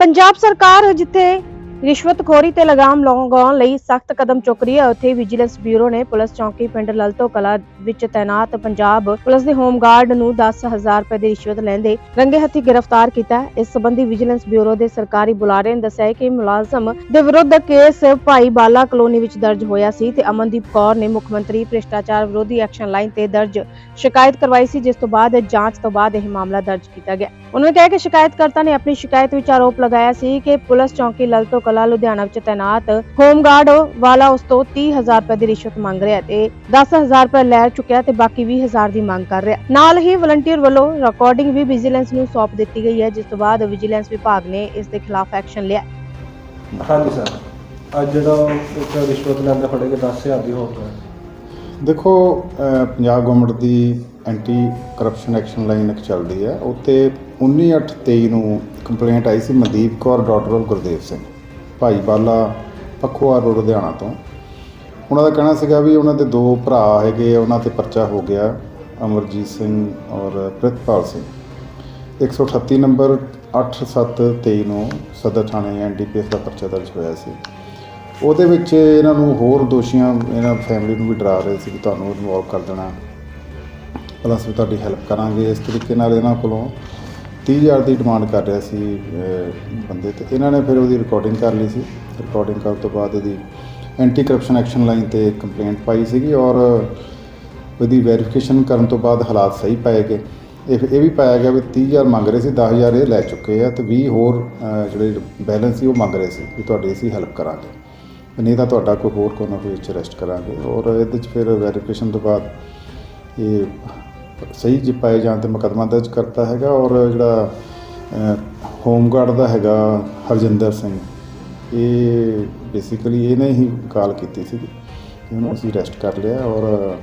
ਪੰਜਾਬ ਸਰਕਾਰ ਜਿੱਥੇ ਰਿਸ਼ਵਤਖੋਰੀ ਤੇ ਲਗਾਮ ਲਗਾਉਣ ਲਈ ਸਖਤ ਕਦਮ ਚੁੱਕ ਰਹੀ ਹੈ। ਉੱਥੇ ਵਿਜੀਲੈਂਸ ਬਿਊਰੋ ਨੇ ਪੁਲਿਸ ਚੌਕੀ ਪਿੰਡ ਲਲਤੋ ਕਲਾ ਵਿੱਚ ਤਾਇਨਾਤ ਪੰਜਾਬ ਪੁਲਿਸ ਦੇ ਹੋਮਗਾਰਡ ਨੂੰ 10000 ਰੁਪਏ ਦੀ ਰਿਸ਼ਵਤ ਲੈਂਦੇ ਰੰਗੇ ਹੱਥੀ ਗ੍ਰਿਫਤਾਰ ਕੀਤਾ ਇਸ ਸੰਬੰਧੀ ਵਿਜੀਲੈਂਸ ਬਿਊਰੋ ਦੇ ਸਰਕਾਰੀ ਬੁਲਾਰੇ ਨੇ ਦੱਸਿਆ ਕਿ ਮੁਲਾਜ਼ਮ ਦੇ ਵਿਰੁੱਧ ਕੇਸ ਭਾਈ ਬਾਲਾ ਕਲੋਨੀ ਵਿੱਚ ਦਰਜ ਹੋਇਆ ਸੀ ਤੇ ਅਮਨਦੀਪ ਕੌਰ ਨੇ ਮੁੱਖ ਮੰਤਰੀ ਭ੍ਰਿਸ਼ਟਾਚਾਰ ਵਿਰੋਧੀ ਐਕਸ਼ਨ ਲਾਈਨ ਤੇ ਦਰਜ ਸ਼ਿਕਾਇਤ ਕਰਵਾਈ ਸੀ, ਜਿਸ ਤੋਂ ਬਾਅਦ ਜਾਂਚ ਤੋਂ ਬਾਅਦ ਇਹ ਮਾਮਲਾ ਦਰਜ ਕੀਤਾ ਗਿਆ। ਉਹਨਾਂ ਨੇ ਕਿਹਾ ਕਿ ਸ਼ਿਕਾਇਤਕਰਤਾ ਨੇ ਆਪਣੀ ਸ਼ਿਕਾਇਤ ਵਿੱਚ ਆਰੋਪ ਲਗਾਇਆ ਸੀ ਕਿ ਪੁਲਿਸ ਚੌਕੀ ਲਲਤੋ ਕਲਾ ਲੁਧਿਆਣਾ ਵਿੱਚ ਤਾਇਨਾਤ ਹੋਮਗਾਰਡ ਵਾਲਾ ਉਸ ਤੋਂ 30000 ਰੁਪਏ ਦੀ ਰਿਸ਼ਵਤ ਮੰਗ ਰਿਹਾ ਤੇ 10000 ਰੁਪਏ ਲੈ ਚੁੱਕਿਆ ਤੇ ਬਾਕੀ 20000 ਦੀ ਮੰਗ ਕਰ ਰਿਹਾ। ਨਾਲ ਹੀ ਵਲੰਟੀਅਰ ਵੱਲੋਂ ਰਿਕਾਰਡਿੰਗ ਵੀ ਵਿਜੀਲੈਂਸ ਨੂੰ ਸੌਂਪ ਦਿੱਤੀ ਗਈ ਹੈ ਜਿਸ ਤੋਂ ਬਾਅਦ ਵਿਜੀਲੈਂਸ ਵਿਭਾਗ ਨੇ ਇਸ ਦੇ ਖਿਲਾਫ ਐਕਸ਼ਨ ਲਿਆ। ਹਾਂਜੀ ਸਰ ਅੱਜ ਜਿਹੜਾ ਇੱਕ ਰਿਸ਼ਵਤ ਲੈਂਦਾ ਫੜੇ ਕੇ 10000 ਦੀ ਹੋ ਗਿਆ ਦੇਖੋ ਅਹ ਪੰਜਾਬ ਗਵਰਨਮੈਂਟ ਦੀ ਐਂਟੀ ਕਰਪਸ਼ਨ ਐਕਸ਼ਨ ਲਾਈਨ ਇੱਕ ਚੱਲਦੀ ਹੈ। ਉੱਤੇ 19/8/23 ਨੂੰ ਕੰਪਲੇਂਟ ਆਈ ਸੀ ਮਨਦੀਪ ਕੌਰ ਡਾਕਟਰ ਗੁਰਦੇਵ ਸਿੰਘ। ਭਾਈ ਬਾਲਾ ਪਖਵਾਰ ਰੋਡ ਲੁਧਿਆਣਾ ਤੋਂ। ਉਹਨਾਂ ਦਾ ਕਹਿਣਾ ਸੀਗਾ ਵੀ ਉਹਨਾਂ ਦੇ ਦੋ ਭਰਾ ਹੈਗੇ ਉਹਨਾਂ ਤੇ ਪਰਚਾ ਹੋ ਗਿਆ, ਅਮਰਜੀਤ ਸਿੰਘ ਔਰ ਪ੍ਰਿਤਪਾਲ ਸਿੰਘ। 138 ਨੰਬਰ 8723 ਨੂੰ ਸਦਰ ਥਾਣੇ ਐਨਡੀਪੀਐਸ ਦਾ ਪਰਚਾ ਦਰਜ ਹੋਇਆ ਸੀ। ਉਹਦੇ ਵਿੱਚ ਇਹਨਾਂ ਨੂੰ ਹੋਰ ਦੋਸ਼ੀਆਂ, ਇਹਨਾਂ ਫੈਮਿਲੀ ਨੂੰ ਵੀ ਡਰਾ ਰਹੇ ਸੀ ਕਿ ਤੁਹਾਨੂੰ ਇਨਵੋਲਵ ਕਰ ਦੇਣਾ। ਪਲੱਸ ਵੀ ਤੁਹਾਡੀ ਹੈਲਪ ਕਰਾਂਗੇ। ਇਸ ਤਰੀਕੇ ਨਾਲ ਇਹਨਾਂ ਕੋਲੋਂ 30000 ਦੀ ਡਿਮਾਂਡ ਕਰ ਰਿਹਾ ਸੀ ਅਹ, ਬੰਦੇ ਤੇ। ਇਹਨਾਂ ਨੇ ਫਿਰ ਉਹਦੀ ਰਿਕਾਰਡਿੰਗ ਕਰ ਲਈ ਸੀ। ਰਿਕਾਰਡਿੰਗ ਕਰਨ ਤੋਂ ਬਾਅਦ ਇਹਦੀ ਐਂਟੀ ਕਰਪਸ਼ਨ ਐਕਸ਼ਨ ਲਾਈਨ ਤੇ ਕੰਪਲੇਂਟ ਪਾਈ ਸੀਗੀ ਔਰ ਉਹਦੀ ਵੈਰੀਫਿਕੇਸ਼ਨ ਕਰਨ ਤੋਂ ਬਾਅਦ ਹਾਲਾਤ ਸਹੀ ਪਾਏ ਗਏ। ਇਹ ਇਹ ਵੀ ਪਾਇਆ ਗਿਆ ਵੀ 30000 ਮੰਗ ਰਹੇ ਸੀ 10000 ਇਹ ਲੈ ਚੁੱਕੇ ਆ ਤੇ 20 ਹੋਰ ਅਹ, ਜਿਹੜੇ ਬੈਲੈਂਸ ਸੀ ਉਹ ਮੰਗ ਰਹੇ ਸੀ ਵੀ ਤੁਹਾਡੀ ਅਸੀਂ ਹੈਲਪ ਕਰਾਂਗੇ। ਨਹੀਂ ਤਾਂ ਤੁਹਾਡਾ ਕੋਈ ਹੋਰ ਕੋਈ ਨਾ ਕੋਈ ਵਿੱਚ ਅਰੈਸਟ ਕਰਾਂਗੇ। ਔਰ ਇਹਦੇ 'ਚ ਫਿਰ ਵੈਰੀਫਿਕੇਸ਼ਨ ਤੋਂ ਬਾਅਦ ਇਹ ਸਹੀ ਜੇ ਪਾਏ ਜਾਣ ਤੇ ਮੁਕੱਦਮਾ ਦਰਜ ਕਰਤਾ ਹੈਗਾ ਔਰ ਜਿਹੜਾ ਹੋਮਗਾਰਡ ਦਾ ਹੈਗਾ ਹਰਜਿੰਦਰ ਸਿੰਘ, ਇਹ ਬੇਸਿਕਲੀ ਇਹਨੇ ਹੀ ਕਾਲ ਕੀਤੀ ਸੀ ਇਹਨੂੰ ਅਸੀਂ ਅਰੈਸਟ ਕਰ ਲਿਆ ਔਰ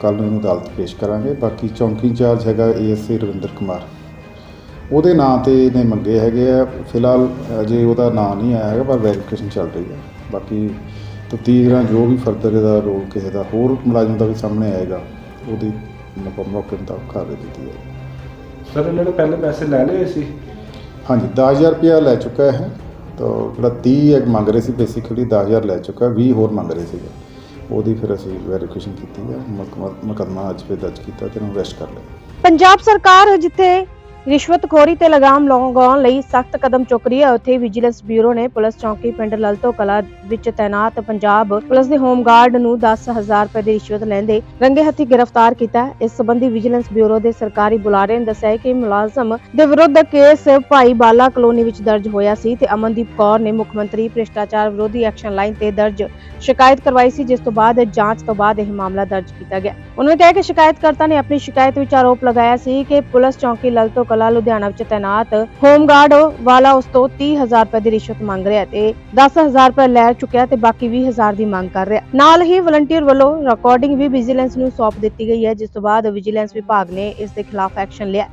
ਕੱਲ ਨੂੰ ਇਹਨੂੰ ਅਦਾਲਤ ਪੇਸ਼ ਕਰਾਂਗੇ। ਬਾਕੀ ਚੌਂਕੀ ਇੰਚਾਰਜ ਹੈਗਾ ਏਐਸਏ ਰਵਿੰਦਰ ਕੁਮਾਰ। ਉਹਦੇ ਨਾਂ ਤੇ ਇਹਨੇ ਮੰਗੇ ਹੈਗੇ ਆ। ਫਿਲਹਾਲ ਅਜੇ ਉਹਦਾ ਨਾਂ ਨਹੀਂ ਆਇਆ ਹੈਗਾ, ਪਰ ਵੈਰੀਫਿਕੇਸ਼ਨ ਚੱਲ ਰਹੀ ਹੈ। ਬਾਕੀ ਤੀਸਰਾ ਜੋ ਵੀ ਫਰਦਰ ਇਹਦਾ ਰੋਲ ਕਿਸੇ ਦਾ ਹੋਰ ਮੁਲਾਜ਼ਮ ਦਾ ਵੀ ਸਾਹਮਣੇ ਆਏਗਾ, ਉਹਦੀ ਮੌਕੇ ਮੌਕੇ ਮੁਤਾਬਕ ਕਾਰਵਾਈ ਕੀਤੀ ਜਾਏਗੀ ਸਰ ਇਹਨਾਂ ਨੇ ਪਹਿਲੇ ਪੈਸੇ ਲੈ ਲਏ ਸੀ? ਹਾਂਜੀ 10000 ਰੁਪਇਆ ਲੈ ਚੁੱਕਾ ਹੈ ਤਾਂ ਜਿਹੜਾ 30 ਇੱਕ ਮੰਗ ਰਹੇ ਸੀ ਬੇਸਿਕਲੀ 10000 ਲੈ ਚੁੱਕਾ 20 ਹੋਰ ਮੰਗ ਰਹੇ ਸੀਗੇ। ਉਹਦੀ ਫਿਰ ਅਸੀਂ ਵੈਰੀਫਿਕੇਸ਼ਨ ਕੀਤੀ ਹੈ ਮੁਕੱਦਮਾ- ਮੁਕੱਦਮਾ ਅੱਜ ਫਿਰ ਦਰਜ ਕੀਤਾ ਤੇ ਇਹਨੂੰ ਅਰੈਸਟ ਕਰ ਲਿਆ। ਪੰਜਾਬ ਸਰਕਾਰ ਜਿੱਥੇ ਰਿਸ਼ਵਤਖੋਰੀ ਤੇ ਲਗਾਮ ਲਗਾਉਣ ਲਈ ਸਖਤ ਕਦਮ ਚੁੱਕ ਰਹੀ ਹੈ। ਉੱਥੇ ਵਿਜੀਲੈਂਸ ਬਿਊਰੋ ਨੇ ਪੁਲਿਸ ਚੌਂਕੀ ਪਿੰਡ ਲਲਤੋ ਕਲਾ ਵਿੱਚ ਤਾਇਨਾਤ ਪੰਜਾਬ ਪੁਲਿਸ ਦੇ ਹੋਮਗਾਰਡ ਨੂੰ 10000 ਰੁਪਏ ਦੀ ਰਿਸ਼ਵਤ ਲੈਂਦੇ ਰੰਗੇ ਹੱਥੀ ਗ੍ਰਿਫਤਾਰ ਕੀਤਾ ਇਸ ਸੰਬੰਧੀ ਵਿਜੀਲੈਂਸ ਬਿਊਰੋ ਦੇ ਸਰਕਾਰੀ ਬੁਲਾਰੇ ਨੇ ਦੱਸਿਆ ਕਿ ਮੁਲਾਜ਼ਮ ਦੇ ਵਿਰੁੱਧ ਕੇਸ ਭਾਈ ਬਾਲਾ ਕਲੋਨੀ ਵਿੱਚ ਦਰਜ ਹੋਇਆ ਸੀ ਤੇ ਅਮਨਦੀਪ ਕੌਰ ਨੇ ਮੁੱਖ ਮੰਤਰੀ ਭ੍ਰਿਸ਼ਟਾਚਾਰ ਵਿਰੋਧੀ ਐਕਸ਼ਨ ਲਾਈਨ ਤੇ ਦਰਜ ਸ਼ਿਕਾਇਤ ਕਰਵਾਈ ਸੀ, ਜਿਸ ਤੋਂ ਬਾਅਦ ਜਾਂਚ ਤੋਂ ਬਾਅਦ ਇਹ ਮਾਮਲਾ ਦਰਜ ਕੀਤਾ ਗਿਆ। ਉਹਨਾਂ ਨੇ ਕਿਹਾ ਕਿ ਸ਼ਿਕਾਇਤਕਰਤਾ ਨੇ ਆਪਣੀ ਸ਼ਿਕਾਇਤ ਵਿੱਚ ਆਰੋਪ ਲਗਾਇਆ ਸੀ ਕਿ ਪੁਲਿਸ ਚੌਕੀ ਲਲਤੋ ਕਲਾ ਲੁਧਿਆਣਾ ਵਿੱਚ ਤਾਇਨਾਤ ਹੋਮਗਾਰਡ ਵਾਲਾ ਉਸ ਤੋਂ 30000 ਰੁਪਏ ਦੀ ਰਿਸ਼ਵਤ ਮੰਗ ਰਿਹਾ ਤੇ 10000 ਰੁਪਏ ਲੈ ਚੁੱਕਿਆ ਤੇ ਬਾਕੀ 20000 ਦੀ ਮੰਗ ਕਰ ਰਿਹਾ ਨਾਲ ਹੀ ਵਲੰਟੀਅਰ ਵੱਲੋਂ ਰਿਕਾਰਡਿੰਗ ਵੀ ਵਿਜੀਲੈਂਸ ਨੂੰ ਸੌਂਪ ਦਿੱਤੀ ਗਈ ਹੈ, ਜਿਸ ਤੋਂ ਬਾਅਦ ਵਿਜੀਲੈਂਸ ਵਿਭਾਗ ਨੇ ਇਸ ਦੇ ਖਿਲਾਫ ਐਕਸ਼ਨ ਲਿਆ